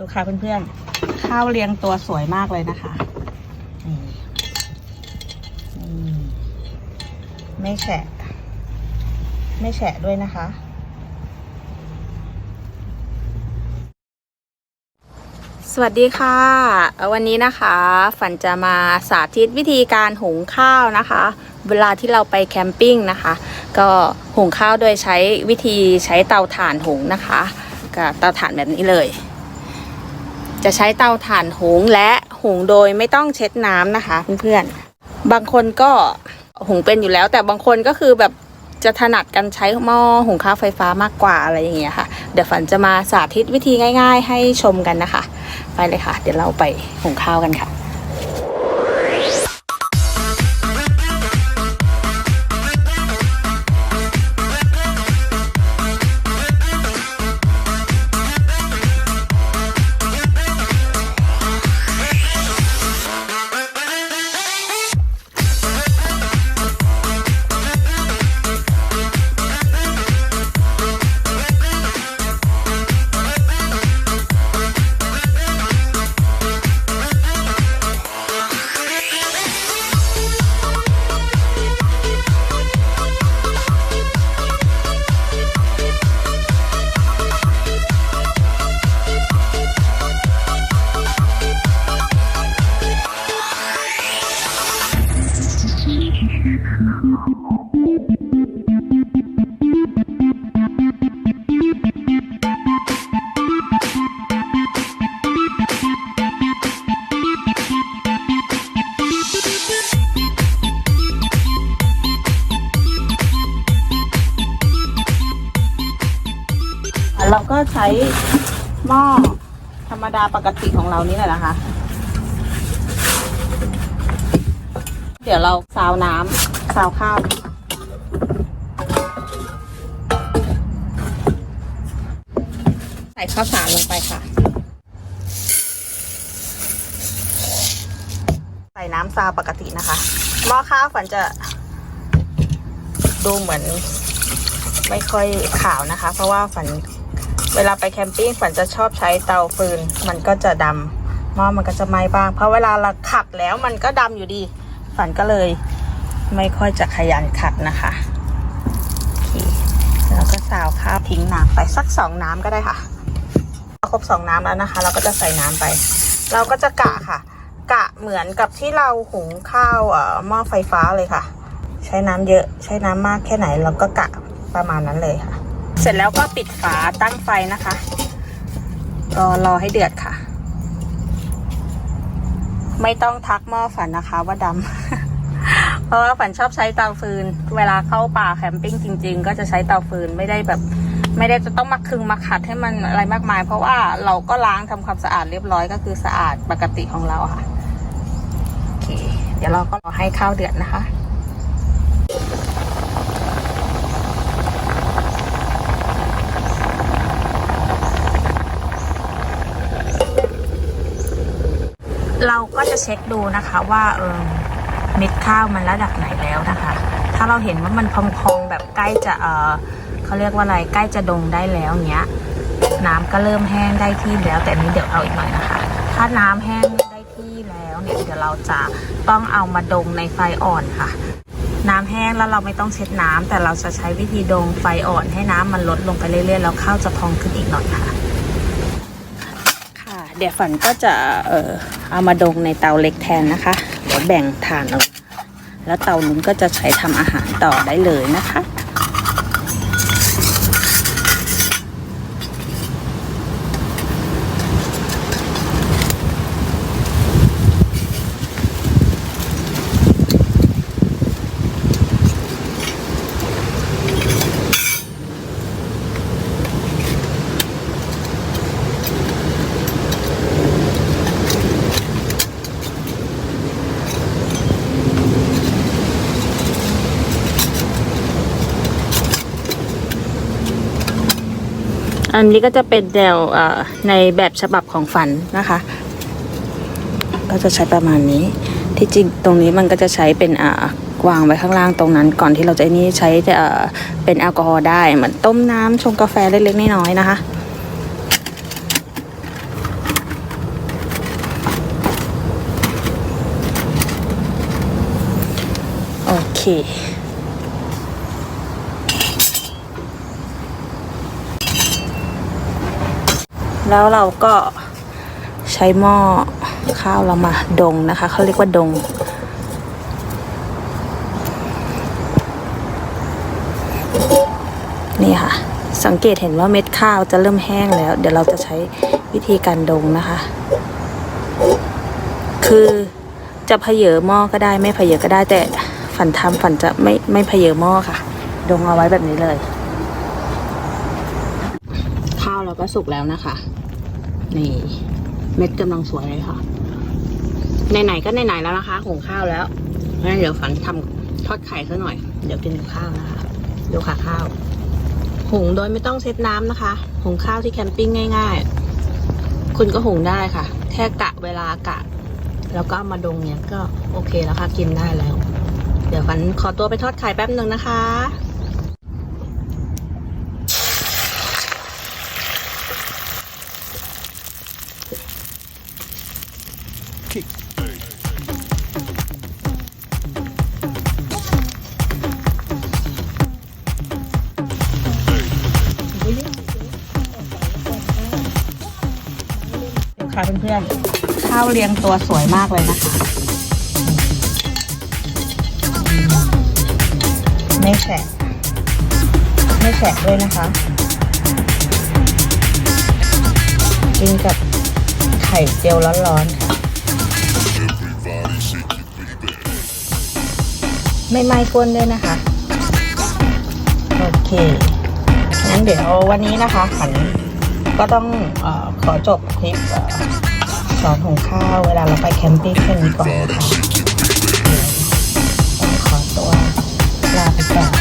ดูค่ะเพื่อนๆ ข้าวเรียงตัวสวยมากเลยนะคะนี่นี่ไม่แฉะ ไม่แฉะด้วยนะคะ สวัสดีค่ะ วันนี้นะคะ ฝันจะมาสาธิตวิธีการหุงข้าวนะคะ เวลาที่เราไปแคมปิ้งนะคะ ก็หุงข้าวโดยใช้วิธีใช้เตาถ่านหุงนะคะกับเตาถ่านแบบนี้เลย จะใช้เตาถ่านหุงและหุงโดยไม่ต้องเช็ดน้ำนะคะเพื่อนๆ บางคนก็หุงเป็นอยู่แล้ว แต่บางคนก็คือแบบจะถนัดกันใช้หม้อหุงข้าวไฟฟ้ามากกว่าอะไรอย่างเงี้ยค่ะ เดี๋ยวฝันจะมาสาธิตวิธีง่าย ๆ ให้ชมกันนะคะ ไปเลยค่ะ เดี๋ยวเราไปหุงข้าวกันค่ะ หม้อธรรมดาปกติของเรานี่แหละนะคะ เดี๋ยวเราซาวน้ำซาวข้าว ใส่ข้าวสารลงไปค่ะ ใส่น้ำซาวปกตินะคะ หม้อข้าวฝันจะดูเหมือนไม่ค่อยขาวนะคะ เพราะว่าฝัน เวลาไปแคมปิ้งฝันจะชอบใช้เตาฟืน มันก็จะดำหม้อมันก็จะไหม้บ้าง เพราะเวลาเราขัดแล้วมันก็ดำอยู่ดีฝันก็เลยไม่ค่อยจะขยันขัดนะคะคแล้วก็สาวข้าวทิ้งน้ำไปสักสองน้ำก็ได้ค่ะพอครบสองน้ำแล้วนะคะ เราก็จะใส่น้ำไป เราก็จะกะค่ะ กะเหมือนกับที่เราหุงข้าวเอ่อหม้อไฟฟ้าเลยค่ะ ใช้น้ำเยอะใช้น้ำมากแค่ไหนเราก็กะประมาณนั้นเลยค่ะ เสร็จแล้วก็ปิดฝาตั้งไฟนะคะก็รอให้เดือดค่ะ ไม่ต้องทักหม้อฝันนะคะว่าดำ เพราะว่าฝันชอบใช้เตาฟืน เวลาเข้าป่าแคมปิ้งจริง ๆ ก็จะใช้เตาฟืนไม่ได้แบบ ไม่ได้จะต้องมาคึงมาขัดให้มันอะไรมากมาย เพราะว่าเราก็ล้างทำความสะอาดเรียบร้อยก็คือสะอาดปกติของเราค่ะโอเค เดี๋ยวเราก็รอให้ข้าวเดือดนะคะ เราก็จะเช็คดูนะคะว่าเออเม็ดข้าวมันระดับไหนแล้วนะคะ ถ้าเราเห็นว่ามันพองๆแบบใกล้จะเออเขาเรียกว่าอะไรใกล้จะดงได้แล้วเนี้ย น้ำก็เริ่มแห้งได้ที่แล้ว แต่นี้เดี๋ยวเอาอีกหน่อยนะคะ ถ้าน้ำแห้งได้ที่แล้วเนี่ยเดี๋ยวเราจะต้องเอามาดงในไฟอ่อนค่ะ น้ำแห้งแล้วเราไม่ต้องเช็ดน้ำแต่เราจะใช้วิธีดงไฟอ่อนให้น้ำมันลดลงไปเรื่อยๆแล้วข้าวจะพองขึ้นอีกหน่อยค่ะ ค่ะ เดี๋ยวฝันก็จะเออ เอามาดงในเตาเล็กแทนนะคะเดี๋ยวแบ่งถ่านเอกแล้วเตานู้นก็จะใช้ทำอาหารต่อได้เลยนะคะ อันนี้ก็จะเป็นแนวในแบบฉบับของฝันนะคะ ก็จะใช้ประมาณนี้ ที่จริงตรงนี้มันก็จะใช้เป็นวางไว้ข้างล่างตรงนั้น ก่อนที่เราจะนี่ใช้เป็นแอลกอฮอล์ได้เหมือนต้มน้ำชงกาแฟเล็กๆน้อยๆนะคะโอเค แล้วเราก็ใช้หม้อข้าวเรามาดงนะคะ เขาเรียกว่าดง นี่ค่ะ สังเกตเห็นว่าเม็ดข้าวจะเริ่มแห้งแล้ว เดี๋ยวเราจะใช้วิธีการดงนะคะ คือจะเพเยอหม้อก็ได้ไม่เพเยอก็ได้แต่ฝันทำฝันจะไม่ไม่เพเยอหม้อค่ะ ดงเอาไว้แบบนี้เลย ข้าวเราก็สุกแล้วนะคะ นี่เม็ดกำลังสวยเลยค่ะไหนๆก็ไหนๆแล้วนะคะหุงข้าวแล้วงั้นเดี๋ยวฝันทำทอดไข่ซะหน่อย เดี๋ยวกินกับข้าวนะคะดูค่ะข้าวหุงโดยไม่ต้องเซตน้ำนะคะหุงข้าวที่แคมปิ้งง่าย ๆ คุณก็หุงได้ค่ะ แค่กะเวลากะ แล้วก็มาดงเนี้ยก็โอเคแล้วค่ะกินได้แล้ว เดี๋ยวฝันขอตัวไปทอดไข่แป๊บหนึ่งนะคะ ค่ะเพื่อนๆ ข้าวเรียงตัวสวยมากเลยนะคะ ไม่แฉะไม่แฉะด้วยนะคะ กินกับไข่เจียวร้อนๆค่ะ ไม่ไหม้ก้นด้วยนะคะ โอเค งั้นเดี๋ยววันนี้นะคะขัน ก็ต้องอขอจบคลิปสอนหุงข้าวเวลาเราไปแคมปิ้งแค่นี้ก่อนนะคะขอตัวลาไปก่อน